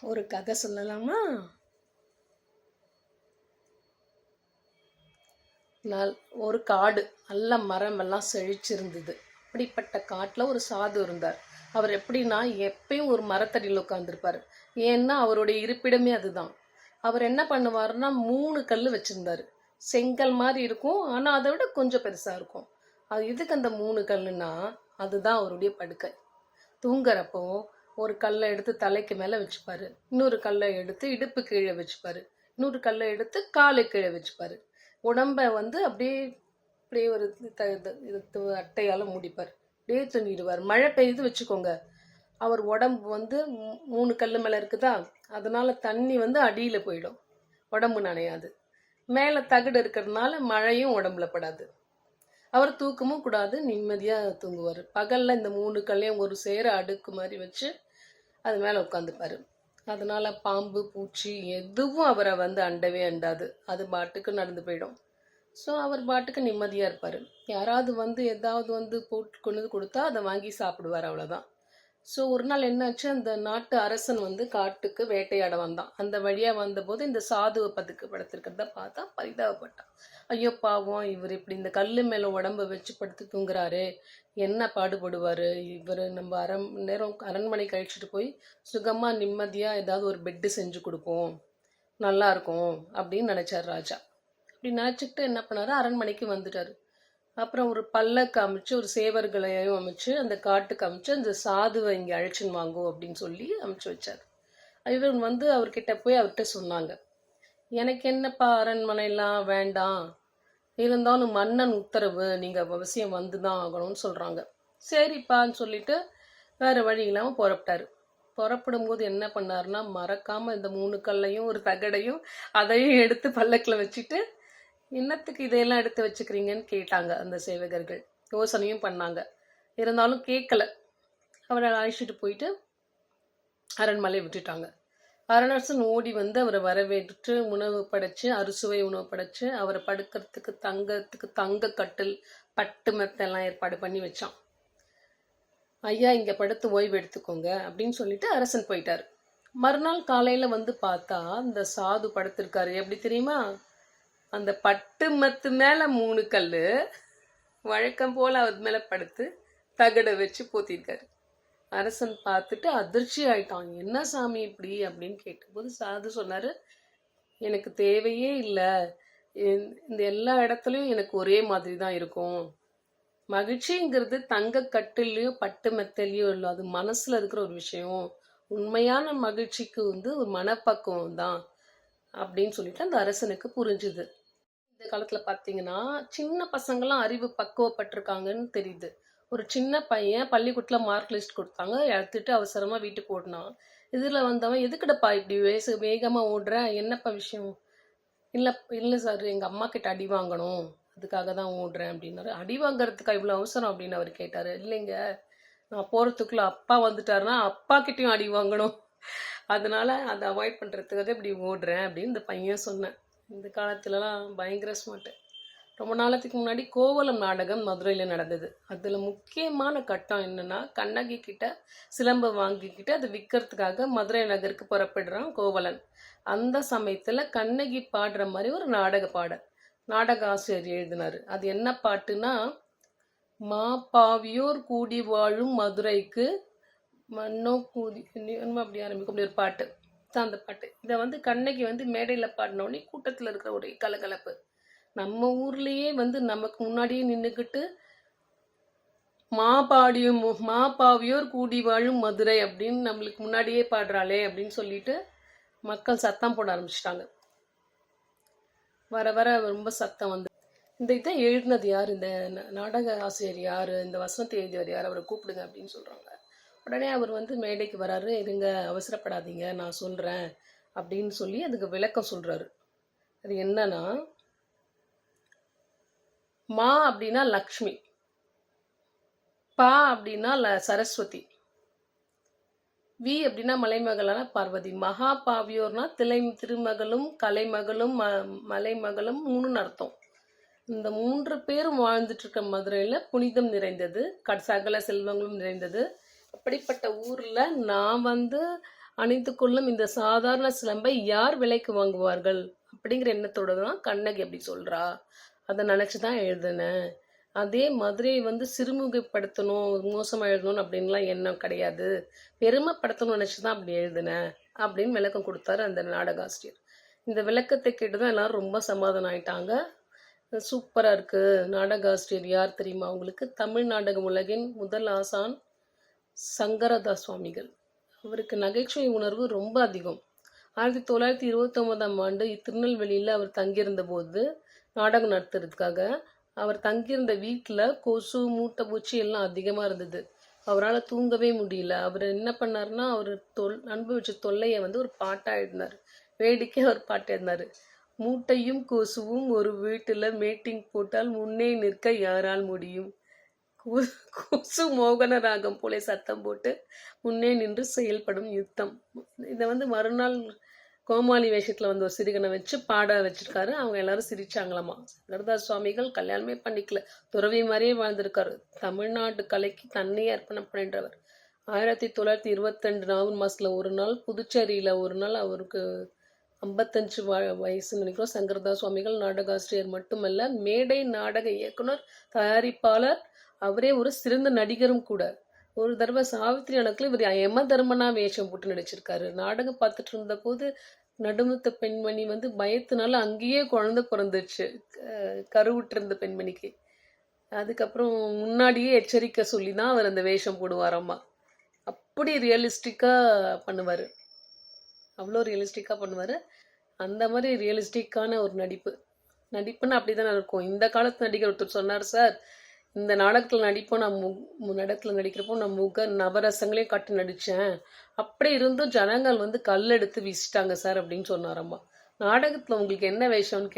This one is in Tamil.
ஒரு கதை சொல்லலாமா? நல் ஒரு காடு நல்ல மரம் எல்லாம் செழிச்சிருந்தது. அப்படிப்பட்ட காட்டில் ஒரு சாது இருந்தார். அவர் எப்படின்னா எப்பயும் ஒரு மரத்தடியில் உட்காந்துருப்பார் ஏன்னா அவருடைய இருப்பிடமே அதுதான். அவர் என்ன பண்ணுவாருன்னா மூணு கல் வச்சிருந்தாரு. செங்கல் மாதிரி இருக்கும் ஆனால் அதை விட கொஞ்சம் பெருசாக இருக்கும். அது எதுக்கு அந்த மூணு கல்லுன்னா அதுதான் அவருடைய படுக்கை. தூங்குறப்போ ஒரு கல்லை எடுத்து தலைக்கு மேலே வச்சுப்பாரு. இன்னொரு கல்லை எடுத்து இடுப்பு கீழே வச்சுப்பாரு. இன்னொரு கல்லை எடுத்து காலு கீழே வச்சுப்பாரு. உடம்பை வந்து அப்படியே அப்படியே ஒரு த இது- மூடிப்பார். அப்படியே துணிடுவார். மழை பெய்யுது வச்சுக்கோங்க. அவர் உடம்பு வந்து மூணு கல் மேலே இருக்குதா? அதனால தண்ணி வந்து அடியில் போயிடும். உடம்பு நனையாது. மேலே தகடு இருக்கிறதுனால மழையும் உடம்புல படாது. அவர் தூக்கமும் கூடாது. நிம்மதியாக தூங்குவார். பகலில் இந்த மூணு கல்லையும் ஒரு சேர அடுக்கு மாதிரி வச்சு அது மேலே உட்காந்துப்பார் அதனால் பாம்பு பூச்சி எதுவும் அவரை வந்து அண்டவே அண்டாது. அது பாட்டுக்கு நடந்து போயிடும். ஸோ அவர் பாட்டுக்கு நிம்மதியாக இருப்பார். யாராவது வந்து ஏதாவது வந்து போட்டு கொண்டு வந்து கொடுத்தா அதை வாங்கி சாப்பிடுவார் அவ்வளோதான் ஸோ ஒரு நாள் என்னாச்சு? அந்த நாட்டு அரசன் வந்து காட்டுக்கு வேட்டையாட வந்தான். அந்த வழியாக வந்தபோது இந்த சாதுவை பதுக்கு படுத்திருக்கிறத பார்த்தா பரிதாபப்பட்டான். ஐயோ பாவம் இவர் இப்படி இந்த கல் மேலே உடம்ப வச்சு படுத்து தூங்குறாரு. என்ன பாடுபடுவார்? இவர் நம்ம அரை நேரம் அரண்மனை கழிச்சிட்டு போய் சுகமாக நிம்மதியாக ஏதாவது ஒரு பெட்டு செஞ்சு கொடுப்போம். நல்லாயிருக்கும் அப்படின்னு நினச்சார் ராஜா. அப்படி நினச்சிக்கிட்டு என்ன பண்ணார்? அரண்மனைக்கு வந்துட்டார். அப்புறம் ஒரு பல்லக்கு அமைச்சு ஒரு சேவர்களையும் அமைச்சு அந்த காட்டுக்கு அமைச்சு அந்த சாதுவை இங்கே அழைச்சின்னு வாங்கும் அப்படின்னு சொல்லி அமைச்சு வச்சார். இவர் வந்து அவர்கிட்ட போய் அவர்கிட்ட சொன்னாங்க எனக்கு என்னப்பா அரண்மனைலாம் வேண்டாம். இருந்தாலும் மன்னன் உத்தரவு நீங்கள் அவசியம் வந்து தான் ஆகணும்னு சொல்கிறாங்க சரிப்பான்னு சொல்லிட்டு வேறு வழி இல்லாமல் புறப்பட்டாரு. புறப்படும் போது என்ன பண்ணாருன்னா மறக்காமல் இந்த மூணு கல்லையும் ஒரு தகடையும் அதையும் எடுத்து பல்லக்கில் வச்சுட்டு என்னத்துக்கு இதையெல்லாம் எடுத்து வச்சுக்கிறீங்கன்னு கேட்டாங்க அந்த சேவகர்கள். யோசனையும் பண்ணாங்க. இருந்தாலும் கேட்கல. அவரை அழைச்சிட்டு போயிட்டு அரண்மலை விட்டுட்டாங்க. அரணரசன் ஓடி வந்து அவரை வரவேற்று உணவு படைச்சு அறுசுவை உணவு படைச்சு அவரை படுக்கிறதுக்கு தங்கறதுக்கு தங்க கட்டில் பட்டு மெத்தெல்லாம் ஏற்பாடு பண்ணி வச்சான். ஐயா இங்க படுத்து ஓய்வு எடுத்துக்கோங்க அப்படின்னு சொல்லிட்டு அரசன் போயிட்டார். மறுநாள் காலையில வந்து பார்த்தா இந்த சாது படுத்திருக்காரு. எப்படி தெரியுமா? அந்த பட்டு மத்து மேல மூணு கல்லு வழக்கம் போல அவர் மேல படுத்து தகடை வச்சு போத்திருக்காரு. அரசன் பார்த்துட்டு அதிர்ச்சி ஆயிட்டான். என்ன சாமி இப்படி அப்படின்னு கேட்டபோது சாது சொன்னாரு எனக்கு தேவையே இல்லை. இந்த எல்லா இடத்துலையும் எனக்கு ஒரே மாதிரி தான் இருக்கும். மகிழ்ச்சிங்கிறது தங்க கட்டிலையோ பட்டு மெத்தலையோ இல்லை அது மனசுல இருக்கிற ஒரு விஷயம். உண்மையான மகிழ்ச்சிக்கு வந்து ஒரு மனப்பக்குவம் தான் அப்படின்னு சொல்லிட்டு அந்த அரசனுக்கு புரிஞ்சுது. இந்த காலத்தில் பார்த்தீங்கன்னா சின்ன பசங்களாம் அறிவு பக்குவப்பட்டிருக்காங்கன்னு தெரியுது. ஒரு சின்ன பையன் பள்ளிக்கூட்டில் மார்க் லிஸ்ட் கொடுத்தாங்க எடுத்துட்டு அவசரமாக வீட்டுக்கு ஓடினான். இதில் வந்தவன் எதுக்குடப்பா இப்படி வேசு வேகமாக ஓடுறேன் என்னப்பா விஷயம்? இல்லை இல்லை சார் எங்கள் அம்மா கிட்ட அடி வாங்கணும். அதுக்காக தான் ஓடுறேன் அப்படின்னாரு. அடி வாங்குறதுக்கா இவ்வளோ அவசரம்? அப்படின்னு அவர் கேட்டார். இல்லைங்க நான் போகிறதுக்குள்ளே அப்பா வந்துட்டாருன்னா அப்பா கிட்டேயும் அடி வாங்கணும். அதனால அதை அவாய்ட் பண்ணுறதுக்காக இப்படி ஓடுறேன் அப்படின்னு இந்த பையன் சொன்னேன். இந்த காலத்துலலாம் பயங்கர ஸ்மார்ட்டு ரொம்ப நாளத்துக்கு முன்னாடி கோவலம் நாடகம் மதுரையில் நடந்தது. அதில் முக்கியமான கட்டம் என்னென்னா கண்ணகி கிட்ட சிலம்பம் வாங்கிக்கிட்டு அதை விற்கிறதுக்காக மதுரை நகருக்கு புறப்படுறான் கோவலன். அந்த சமயத்தில் கண்ணகி பாடுற மாதிரி ஒரு நாடக பாடல் நாடக ஆசிரியர் எழுதினார். அது என்ன பாட்டுனா மா பாவியோர் கூடி வாழும் மதுரைக்கு மன்னோ கூடி அப்படி ஆரம்பிக்கும் அப்படி ஒரு பாட்டு. தான் அந்த பாட்டு. இதை வந்து கண்ணகி வந்து மேடையில் பாடினோடனே கூட்டத்தில் இருக்கிற ஒரு கலகலப்பு. நம்ம ஊர்லேயே வந்து நமக்கு முன்னாடியே நின்றுக்கிட்டு மா பாடியும் மா பாவியோர் கூடி வாழும் மதுரை அப்படின்னு நம்மளுக்கு முன்னாடியே பாடுறாளே அப்படின்னு சொல்லிட்டு மக்கள் சத்தம் போட ஆரம்பிச்சிட்டாங்க. வர வர ரொம்ப சத்தம் வந்து இந்த இதை எழுதினது யார்? இந்த நாடக ஆசிரியர் யார்? இந்த வசனத்தை எழுதியவர் யார்? அவரை கூப்பிடுங்க அப்படின்னு சொல்கிறாங்க உடனே அவர் வந்து மேடைக்கு வராரு. இருங்க அவசரப்படாதீங்க நான் சொல்கிறேன் அப்படின்னு சொல்லி அதுக்கு விளக்கம் சொல்கிறாரு அது என்னன்னா மா அப்படின்னா லக்ஷ்மி பா அப்படின்னா ல- சரஸ்வதி வி அப்படின்னா மலைமகளான பார்வதி. மகா பாவியோர்னா திலை திருமகளும் கலைமகளும் ம மலைமகளும் மூணுன்னு அர்த்தம். இந்த மூன்று பேரும் வாழ்ந்துட்டு இருக்க மதுரையில் புனிதம் நிறைந்தது க- சகல செல்வங்களும் நிறைந்தது. அப்படிப்பட்ட ஊர்ல நான் வந்து அணிந்து கொள்ளும் இந்த சாதாரண சிலம்பை யார் விலைக்கு வாங்குவார்கள் அப்படிங்கிற எண்ணத்தோட தான் கண்ணகி அப்படி சொல்றா. அதை நினச்சி தான் எழுதினேன். அதே மதுரையை வந்து சிறுமுகப்படுத்தணும் மோசமாக எழுதணும் அப்படின்லாம் எண்ணம் கிடையாது. பெருமைப்படுத்தணும்னு நினச்சி தான் அப்படி எழுதினேன் அப்படின்னு விளக்கம் கொடுத்தாரு அந்த நாடகாசிரியர். இந்த விளக்கத்தை கேட்டு தான் எல்லாரும் ரொம்ப சமாதானம் ஆயிட்டாங்க. சூப்பராக இருக்குது நாடகாசிரியர் யார் தெரியுமா? அவங்களுக்கு தமிழ் நாடக உலகின் முதல் ஆசான் சங்கரதாஸ் சுவாமிகள் அவருக்கு நகைச்சுவை உணர்வு ரொம்ப அதிகம். ஆயிரத்தி தொள்ளாயிரத்தி இருபத்தொம்போதாம் ஆண்டு திருநெல்வேலியில் அவர் தங்கியிருந்த போது நாடகம் நடத்துறதுக்காக அவர் தங்கியிருந்த வீட்டில் கொசு மூட்டை பூச்சி எல்லாம் அதிகமாக இருந்தது. அவரால் தூங்கவே முடியல. அவர் என்ன பண்ணாருன்னா அவர் தொல் அனுபவிச்ச தொல்லையை வந்து ஒரு பாட்டாக எழுதினார். வேடிக்கை அவர் பாட்டு எழுதினார். மூட்டையும் கொசுவும் ஒரு வீட்டில் மீட்டிங் போட்டால் முன்னே நிற்க யாரால் முடியும்? கொசு மோகன ராகம் போல சத்தம் போட்டு முன்னே நின்று செயல்படும் யுத்தம். இதை வந்து மறுநாள் கோமாளி வேஷத்தில் வந்து ஒரு சிறுகனை வச்சு பாட வச்சிருக்காரு. அவங்க எல்லாரும் சிரிச்சாங்களாமா. சங்கரதாஸ் சுவாமிகள் கல்யாணமே பண்ணிக்கல. துறவி மாதிரியே வாழ்ந்திருக்காரு. தமிழ்நாட்டு கலைக்கு தன்னையே அர்ப்பணம் பண்ணின்றவர் ஆயிரத்தி தொள்ளாயிரத்தி இருபத்தெண்டு நவம்பர் மாதத்தில் ஒரு நாள் புதுச்சேரியில் ஒரு நாள் அவருக்கு ஐம்பத்தஞ்சு வ நினைக்கிறோம். சங்கரதாஸ் சுவாமிகள் நாடகாசிரியர் மட்டுமல்ல மேடை நாடக இயக்குனர் தயாரிப்பாளர் அவரே ஒரு சிறந்த நடிகரும் கூட. ஒரு தடவை சாவித்திரி அணக்கில் இவர் யம தர்மனா வேஷம் போட்டு நடிச்சிருக்காரு. நாடகம் பார்த்துட்டு இருந்த போது நடுமுத்த பெண்மணி வந்து பயத்தினால அங்கேயே குழந்தை பிறந்துச்சு க- பெண்மணிக்கு. அதுக்கப்புறம் முன்னாடியே எச்சரிக்கை சொல்லி தான் அவர் அந்த வேஷம் போடுவாராம்மா அப்படி ரியலிஸ்டிக்காக பண்ணுவார். அவ்வளோ ரியலிஸ்டிக்காக பண்ணுவார். அந்த மாதிரி ரியலிஸ்டிக்கான ஒரு நடிப்பு. நடிப்புன்னு அப்படி தானே இருக்கும். இந்த காலத்து நடிகர் ஒருத்தர் சொன்னார் சார் இந்த நாடகத்தில் நடிப்போம் நான் மு மு- நாடகத்தில் நடிக்கிறப்போ நான் முக நவரசங்களையும் கட்டி நடித்தேன் அப்படி இருந்தும் ஜனங்கள் வந்து கல் எடுத்து வீசிட்டாங்க சார் அப்படின்னு சொன்னாரம்மா. நாடகத்தில் உங்களுக்கு என்ன வேஷம்னு கேட்டு